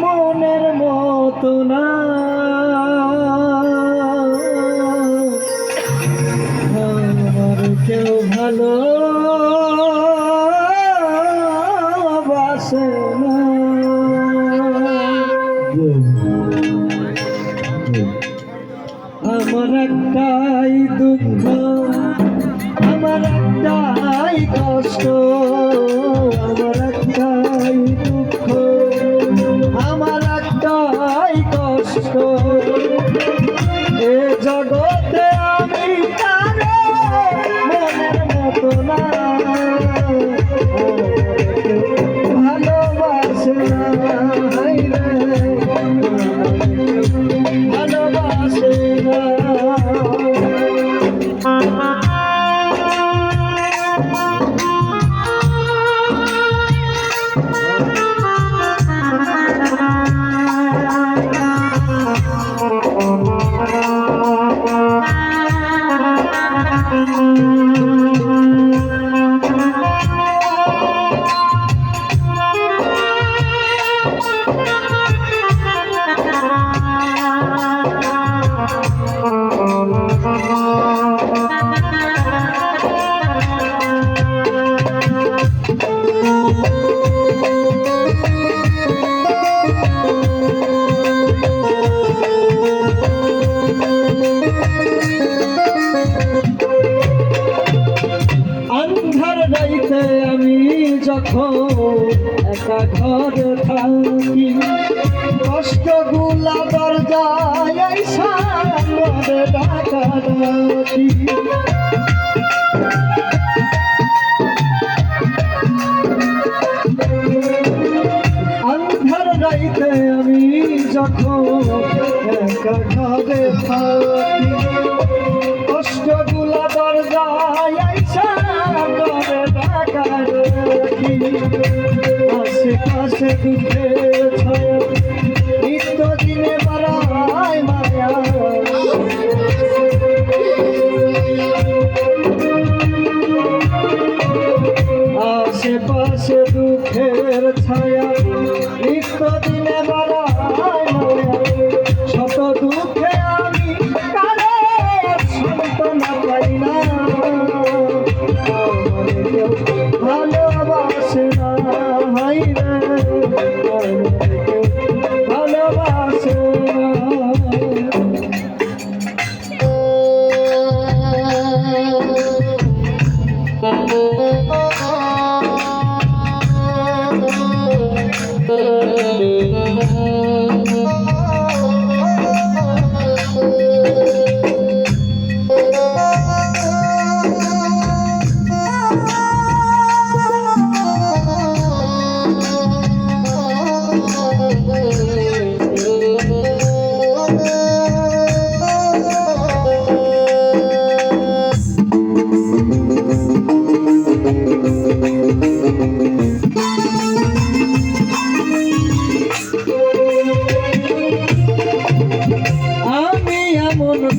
মনের মতো না। আমার কেউ ভালো বাসে আমার একটাই দুঃখ, আমার একটাই কষ্ট, আমার একটাই দুঃখ। কষ্ট এ জগতে আমি কারও মনের মতো না। ভালোবাসে না ভালোবাসে না। থাকি কষ্টগুলা দরজায় সামনে ডাকা ডাকি আমি যখন একা ঘরে থাকি আশেপাশে দুঃখে ছায়া নিত্য দিনে বাড়ায় মায়া আশেপাশে দুঃখের ছায়া নিত্য দিনে ভালোবাসে না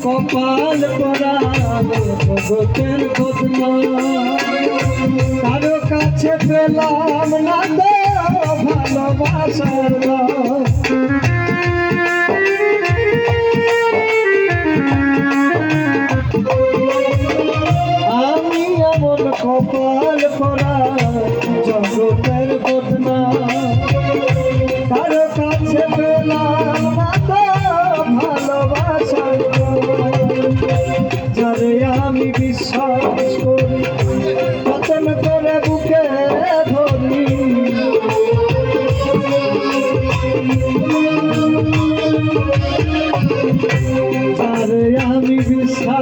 কপাল করা জগতের বদনা কারও কাছে পেলাম না তো ভালোবাসার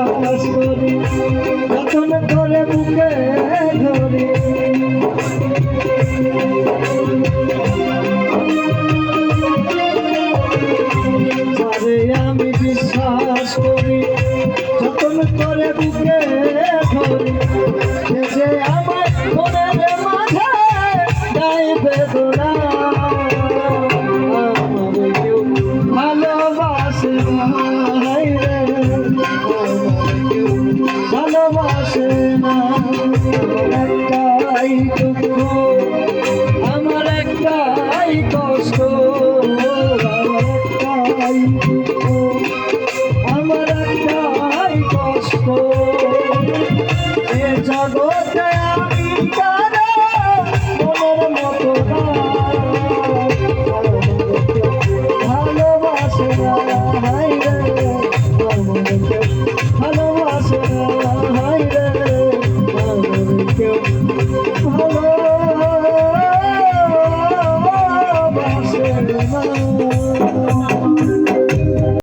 বিশ্বাস করি পতন করে বুকে ধরি যারে আমি বিশ্বাস করি যতন করে বুকে ধরি সে যে আমার মনের মাঝে গাই বেদনা। আমার একটাই কষ্ট আমার একটাই দুঃখ